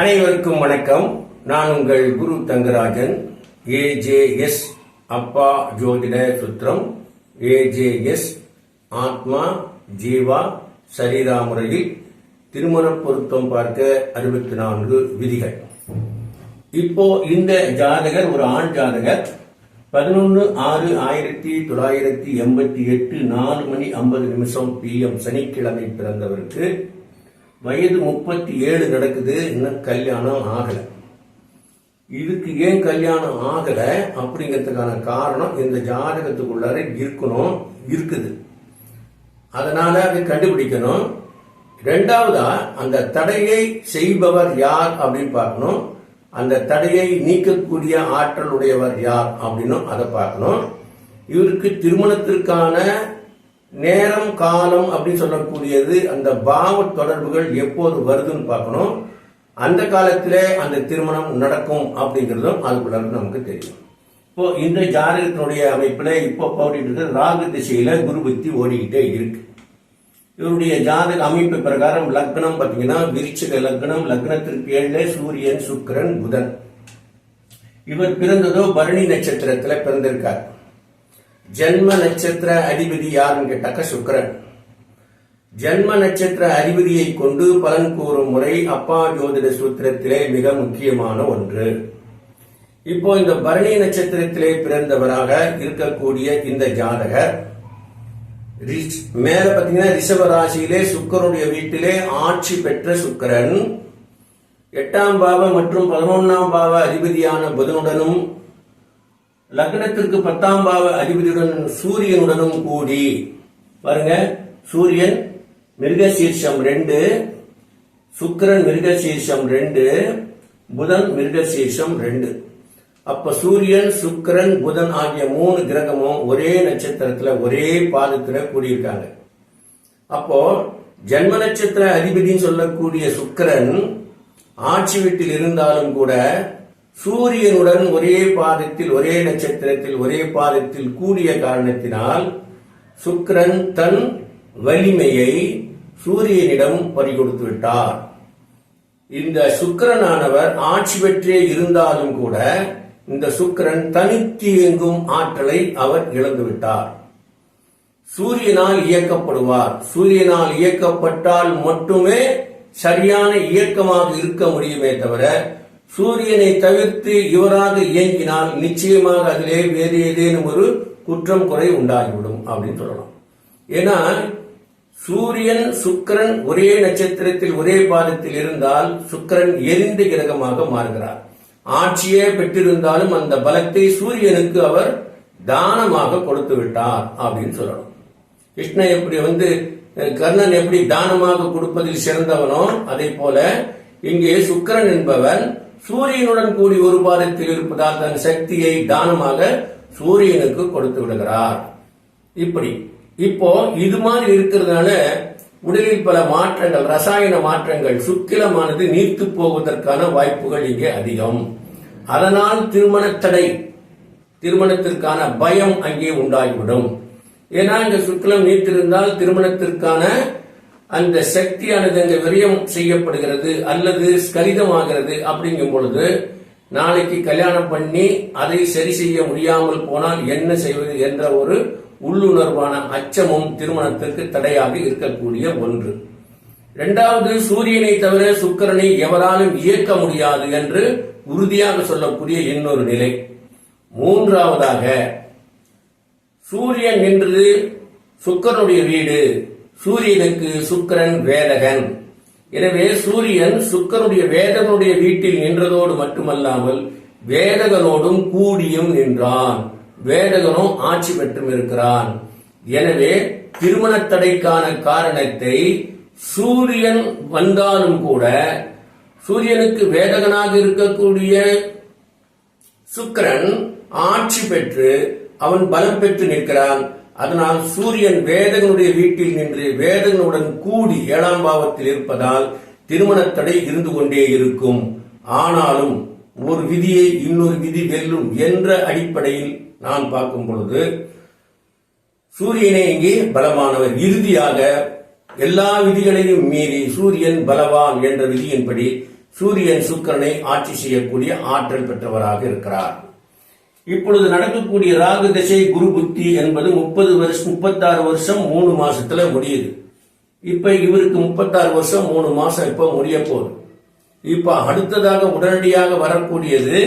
அனைவருக்கும் வணக்கம். நான் உங்கள் குரு தங்கராஜன் ஏஜேஎஸ் அப்பா ஜோதிட சுத்திரம் ஏஜேஎஸ் ஆத்மா ஜீவா சரீரா முறையில் திருமண பொருத்தம் பார்க்க அறுபத்தி நான்கு விதிகள். இப்போ இந்த ஜாதகர் ஒரு ஆண் ஜாதகர் பதினொன்று ஆறு ஆயிரத்தி தொள்ளாயிரத்தி எண்பத்தி எட்டு நாலு மணி ஐம்பது நிமிஷம் பிஎம் சனிக்கிழமை பிறந்தவருக்கு வயது முப்பத்தி ஏழு நடக்குது இன்னும் கல்யாணம் ஆகல. இதுக்கு ஏன் கல்யாணம் ஆகல அப்படிங்கிறதுக்கான காரணம் இந்த ஜாதகத்துக்குள்ளார இருக்கணும் இருக்குது. அதனால அதை கண்டுபிடிக்கணும். ரெண்டாவதா அந்த தடையை செய்பவர் யார் அப்படின்னு பார்க்கணும். அந்த தடையை நீக்கக்கூடிய ஆற்றல் உடையவர் யார் அப்படின்னும் அதை பார்க்கணும். இவருக்கு திருமணத்திற்கான நேரம் காலம் அப்படின்னு சொல்லக்கூடியது அந்த பாவ தொடர்புகள் எப்போது வருதுன்னு பார்க்கணும். அந்த காலத்திலே அந்த திருமணம் நடக்கும் அப்படிங்கிறதும் அதுக்குள்ள நமக்கு தெரியும். இப்போ இந்த ஜாதகத்தினுடைய அமைப்புல இப்போ போட்டிட்டு இருக்கிற ராகு திசையில குரு பக்தி ஓடிக்கிட்டே இருக்கு. இவருடைய ஜாதக அமைப்பு பிரகாரம் லக்னம் பார்த்தீங்கன்னா விருச்சிக லக்னம் லக்னத்திற்கு ஏழு சூரியன் சுக்கிரன் புதன். இவர் பிறந்ததோ பரணி நட்சத்திரத்துல பிறந்திருக்கார். ஜென்ம நட்சத்திர அதிபதி யாருன்னு கேட்டாக்க சுக்கரன். ஜென்ம நட்சத்திர அதிபதியை கொண்டு பலன் கூறும் முறை அப்பா ஜோதிட சூத்திரத்திலே மிக முக்கியமான ஒன்று. இப்போ இந்த பரணி நட்சத்திரத்திலே பிறந்தவராக இருக்கக்கூடிய இந்த ஜாதகர் மேல பாத்தீங்கன்னா ரிஷப ராசியிலே சுக்கரனுடைய வீட்டிலே ஆட்சி பெற்ற சுக்கிரன். எட்டாம் பாவ மற்றும் பதினொன்னாம் பாவ அதிபதியான புதனுடனும் லக்னத்திற்கு பத்தாம் பாவ அதிபதியுடன் சூரியனுடனும் கூடி. பாருங்க சூரியன் மிருகசீர்ஷம் ரெண்டு சுக்கிரன் மிருகசீர்ஷம் ரெண்டு புதன் மிருகசீர்ஷம் ரெண்டு. அப்ப சூரியன் சுக்கரன் புதன் ஆகிய மூணு கிரகமும் ஒரே நட்சத்திரத்துல ஒரே பாதத்துல கூடியிருக்காங்க. அப்போ ஜன்ம நட்சத்திர அதிபதின்னு சொல்லக்கூடிய சுக்கிரன் ஆட்சி வீட்டில் இருந்தாலும் கூட சூரியனுடன் ஒரே பாதத்தில் ஒரே நட்சத்திரத்தில் ஒரே பாதத்தில் கூடிய காரணத்தினால் சுக்கிரன் தன் வலிமையை சூரியனிடம் பறிகொடுத்து விட்டார். இந்த சுக்கிரனானவர் ஆட்சி பெற்றே இருந்தாலும் கூட இந்த சுக்கிரன் தனித்து இயங்கும் ஆற்றலை அவர் இழந்துவிட்டார் சூரியனால் இயக்கப்படுவார். சூரியனால் இயக்கப்பட்டால் மட்டுமே சரியான இயக்கமாக இருக்க முடியுமே தவிர சூரியனை தவிர்த்து இவராக இயங்கினால் நிச்சயமாக அதிலே வேறு ஏதேனும் ஒரு குற்றம் குறை உண்டாகிவிடும் அப்படின்னு சொல்லலாம் ஏன்னா சூரியன் சுக்கிரன் ஒரே நட்சத்திரத்தில் ஒரே பாதத்தில் இருந்தால் சுக்கிரன் எரிந்த கிரகமாக மாறுகிறார். ஆட்சியே பெற்றிருந்தாலும் அந்த பலத்தை சூரியனுக்கு அவர் தானமாக கொடுத்து விட்டார் அப்படின்னு சொல்லணும். கிருஷ்ணன் எப்படி வந்து கர்ணன் எப்படி தானமாக கொடுப்பதில் சிறந்தவனோ அதே போல இங்கே சுக்கிரன் என்பவன் சூரியனுடன் கூடி ஒரு பாதத்தில் இருப்பதால் தன் சக்தியை தானமாக சூரியனுக்கு கொடுத்து விடுகிறார். இப்படி இப்போ இது மாதிரி இருக்கிறதுனால உடலில் பல மாற்றங்கள் ரசாயன மாற்றங்கள் சுக்கிலமானது நீர்த்து போவதற்கான வாய்ப்புகள் இங்கே அதிகம். அதனால் திருமண தடை திருமணத்திற்கான பயம் அங்கே உண்டாகிவிடும். ஏன்னா இந்த சுக்கிலம் நீத்திருந்தால் திருமணத்திற்கான அந்த சக்தியானது அங்க விரயம் செய்யப்படுகிறது அல்லது ஸ்கலிதமாகிறது அப்படிங்கும் பொழுது நாளைக்கு கல்யாணம் பண்ணி அதை சரி செய்ய முடியாமல் போனால் என்ன செய்வது என்ற ஒரு உள்ளுணர்வான அச்சமும் திருமணத்திற்கு தடையாக இருக்கக்கூடிய ஒன்று. இரண்டாவது சூரியனை தவிர சுக்கரனை எவராலும் இயக்க முடியாது என்று உறுதியாக சொல்லக்கூடிய இன்னொரு நிலை. மூன்றாவதாக சூரியன் என்றது சுக்கரனுடைய வீடு. சூரியனுக்கு சுக்கிரன் வேதகன். எனவே சூரியன் சுக்கரனுடைய வேதகனுடைய வீட்டில் நின்றதோடு மட்டுமல்லாமல் வேதகனோடும் கூடியும் நின்றான். வேதகனும் ஆட்சி பெற்றும் இருக்கிறான். எனவே திருமண தடைக்கான காரணத்தை சூரியன் வந்தாலும் கூட சூரியனுக்கு வேதகனாக இருக்கக்கூடிய சுக்கிரன் ஆட்சி பெற்று அவன் பலம் பெற்று நிற்கிறான். அதனால் சூரியன் வேதங்களுடைய வீட்டில் நின்று வேதங்களுடன் கூடி ஏழாம் பாவத்தில் இருப்பதால் திருமண தடை இருந்து கொண்டே இருக்கும். ஆனாலும் ஒரு விதியை இன்னொரு விதி வெல்லும் என்ற அடிப்படையில் நான் பார்க்கும் பொழுது சூரியனே இங்கே பலமானவர். இறுதியாக எல்லா விதிகளையும் மீறி சூரியன் பலவான் என்ற விதியின்படி சூரியன் சுக்கிரனை ஆட்சி செய்யக்கூடிய ஆற்றல் பெற்றவராக இருக்கிறார். இப்பொழுது நடக்கக்கூடிய ராகு திசை குரு புத்தி என்பது முப்பது வருஷம் முப்பத்தாறு வருஷம் மூணு மாசத்துல முடியுது. இப்ப இவருக்கு முப்பத்தாறு வருஷம் மூணு மாசம் இப்ப முடிய போகுது. இப்ப அடுத்ததாக உடனடியாக வரக்கூடியது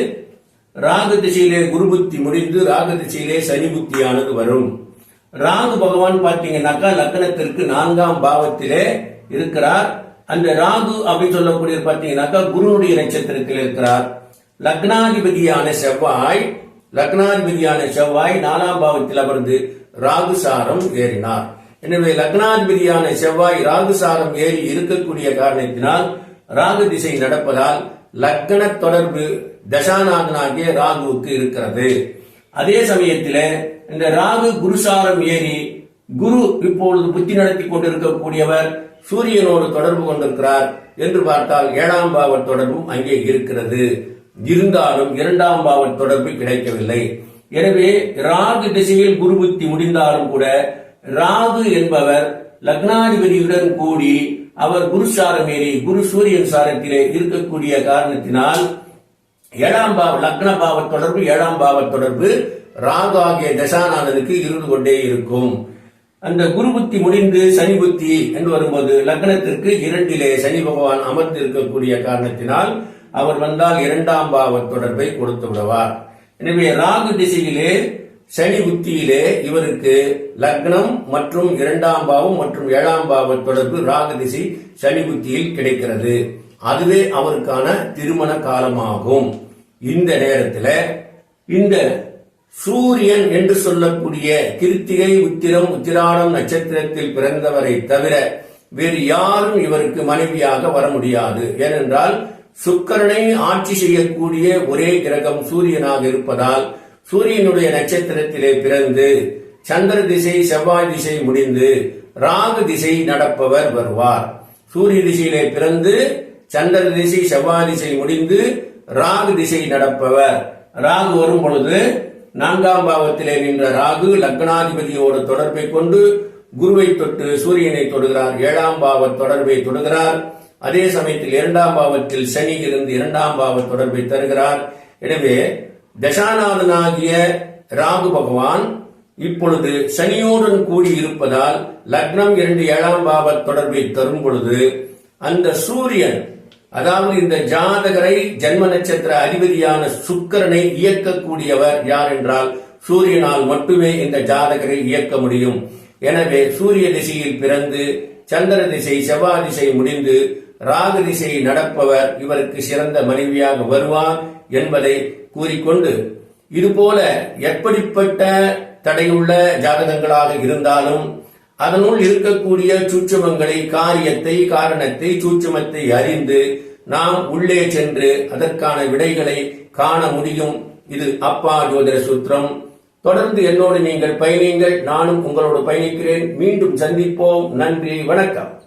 ராகு திசையிலே குரு புத்தி முடிந்து ராகு திசையிலே சனி புத்தியானது வரும். ராகு பகவான் பார்த்தீங்கன்னாக்கா லக்னத்திற்கு நான்காம் பாவத்திலே இருக்கிறார். அந்த ராகு அப்படின்னு சொல்லக்கூடிய பார்த்தீங்கன்னாக்கா குருனுடைய நட்சத்திரத்தில் இருக்கிறார். லக்னாதிபதியான செவ்வாய் லக்னாதிபதியான செவ்வாய் நாலாம் பாவத்தில் அமர்ந்து ராகுசாரம் ஏறினார். எனவே லக்னாதிபதியான செவ்வாய் ராகுசாரம் ஏறி இருக்கக்கூடிய காரணத்தினால் ராகு திசை நடப்பதால் லக்ன தொடர்பு தசாநாதனாகிய ராகுவுக்கு இருக்கிறது. அதே சமயத்தில் இந்த ராகு குருசாரம் ஏறி குரு இப்பொழுது புத்தி நடத்தி கொண்டிருக்கக்கூடியவர் சூரியனோடு தொடர்பு கொண்டிருக்கிறார் என்று பார்த்தால் ஏழாம் பாவ தொடர்பும் அங்கே இருக்கிறது. இருந்தாலும் இரண்டாம் பாவ தொடர்பு கிடைக்கவில்லை. எனவே ராகு திசையில் குரு புத்தி முடிந்தாலும் கூட ராகு என்பவர் லக்னாதிபதியுடன் கூடி அவர் குரு சாரமேறி குரு சூரியன் சாரத்திலே இருக்கக்கூடிய காரணத்தினால் ஏழாம் பாவ லக்ன பாவ தொடர்பு ஏழாம் பாவ தொடர்பு ராகு ஆகிய தசாநாதனுக்கு இருந்து கொண்டே இருக்கும். அந்த குரு புத்தி முடிந்து சனி புத்தி என்று வரும்போது லக்னத்திற்கு இரண்டிலே சனி பகவான் அமர்ந்திருக்கக்கூடிய காரணத்தினால் அவர் வந்தால் இரண்டாம் பாவ தொடர்பை கொடுத்து விடுவார். எனவே ராகு திசையிலே சனி உத்தியிலே இவருக்கு லக்னம் மற்றும் இரண்டாம் பாவம் மற்றும் ஏழாம் பாவ தொடர்பு ராகு திசை சனி புத்தியில் கிடைக்கிறது. அதுவே அவருக்கான திருமண காலமாகும். இந்த நேரத்தில் இந்த சூரியன் என்று சொல்லக்கூடிய கிருத்திகை உத்திரம் உத்திராடம் நட்சத்திரத்தில் பிறந்தவரை தவிர வேறு யாரும் இவருக்கு மனைவியாக வர முடியாது. ஏனென்றால் சுக்கரனை ஆட்சி செய்யக்கூடிய ஒரே கிரகம் சூரியனாக இருப்பதால் சூரியனுடைய நட்சத்திரத்திலே பிறந்து சந்திர திசை செவ்வாய் திசை முடிந்து ராகு திசை நடப்பவர் வருவார். சூரிய திசையிலே பிறந்து சந்திர திசை செவ்வாய் திசை முடிந்து ராகு திசை நடப்பவர். ராகு வரும் பொழுது நான்காம் பாவத்திலே நின்ற ராகு லக்னாதிபதியோடு தொடர்பை கொண்டு குருவை தொட்டு சூரியனை தொடுகிறார். ஏழாம் பாவ தொடர்பை தொடுகிறார். அதே சமயத்தில் இரண்டாம் பாவத்தில் சனி இருந்து இரண்டாம் பாவ தொடர்பை தருகிறார். எனவே தசாநாதனாகிய ராகு பகவான் இப்பொழுது சனியோடன் கூடி இருப்பதால் லக்னம் இரண்டு ஏழாம் பாவ தொடர்பை தரும் பொழுது அந்த சூரியன் அதாவது இந்த ஜாதகரை ஜென்ம நட்சத்திர அதிபதியான சுக்கரனை இயக்கக்கூடியவர் யார் என்றால் சூரியனால் மட்டுமே இந்த ஜாதகரை இயக்க முடியும். எனவே சூரிய திசையில் பிறந்து சந்திர திசை செவ்வாய் திசை முடிந்து ராகு திசையை நடப்பவர் இவருக்கு சிறந்த மனைவியாக வருவார் என்பதை கூறிக்கொண்டு இதுபோல எப்படிப்பட்ட தடையுள்ள ஜாதகங்களாக இருந்தாலும் அதனுள் இருக்கக்கூடிய சூட்சமங்களை காரியத்தை காரணத்தை சூட்சுமத்தை அறிந்து நாம் உள்ளே சென்று அதற்கான விடைகளை காண முடியும். இது அப்பா ஜோதிட சூத்திரம். தொடர்ந்து என்னோடு நீங்கள் பயணியுங்கள். நானும் உங்களோடு பயணிக்கிறேன். மீண்டும் சந்திப்போம். நன்றி. வணக்கம்.